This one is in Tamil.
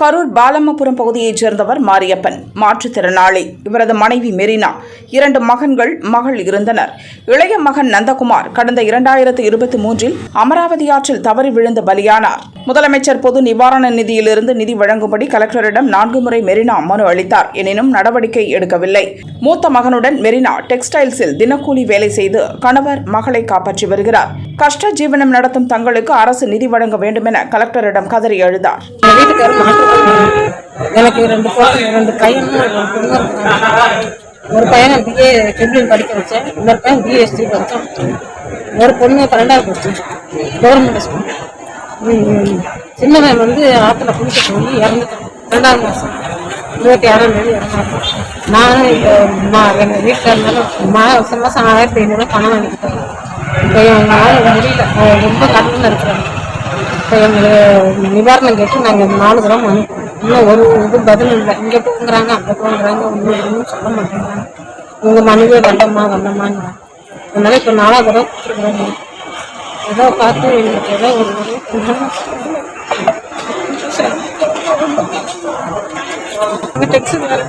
கரூர் பாலம்மபுரம் பகுதியைச் சேர்ந்தவர் மாரியப்பன். மாற்றுத்திறனாளி. இவரது மனைவி மெரினா. இரண்டு மகன்கள் மகள் இருந்தனர். இளைய மகன் நந்தகுமார் கடந்த இரண்டாயிரத்து இருபத்தி மூன்றில் அமராவதி ஆற்றில் தவறி விழுந்து பலியானார். முதலமைச்சர் பொது நிவாரண நிதியிலிருந்து நிதி வழங்கும்படி கலெக்டரிடம் நான்கு முறை மெரினா மனு அளித்தார். எனினும் நடவடிக்கை எடுக்கவில்லை. மூத்த மகனுடன் மெரினா டெக்ஸ்டைல்ஸில் தினக்கூலி வேலை செய்து கணவர் மகளை காப்பாற்றி வருகிறார். கஷ்ட ஜீவனம் நடத்தும் தங்களுக்கு அரசு நிதி வழங்க வேண்டுமென கலெக்டரிடம் கதறி எழுதார் எனக்கு ரெண்டு ரெண்டு பையனும் ஒரு ஒரு பையனை பிஏ ட்ரிபிள் படிக்க வச்சேன் இன்னொரு பையன் பிஎஸ்டி படித்தான் ஒரு பொண்ணு பன்னெண்டாவது படிச்சேன் கவர்மெண்ட் ஸ்கூல் சின்ன சின்னவன் வந்து ஆற்றுல குளிக்க போய் இறந்துட்டேன். ரெண்டாவது மாதம் இருபத்தி ஆறாம் தேதி இறந்தாங்க நானும் இப்போ எங்கள் வீட்டில் மாதம் மாதம் ஆயிரத்தி ஐநூறுரூவா பணம் வாங்கிக்கிட்டேன் இப்போ எங்களால் முடியல. ரொம்ப கடனில் இருக்கிறாங்க இப்போ எங்களுக்கு நிவாரணம் கேட்டு நாங்கள் நாலு தடவை மனு இன்னும் ஒரு இது பதில் இல்லை. இங்கே போங்கிறாங்க அந்த போங்கிறாங்க ஒன்றும் ஒன்றும் சொல்ல மாட்டேங்கிறாங்க. உங்கள் மனுவே வந்தம்மா வந்தம்மாங்கிறாங்க அதனால இப்போ நாலாவது தடவை கொடுத்துருக்குறாங்க ஏதோ பார்த்து எங்களுக்கு ஏதோ ஒரு உதவி டெக்ஸி வேறு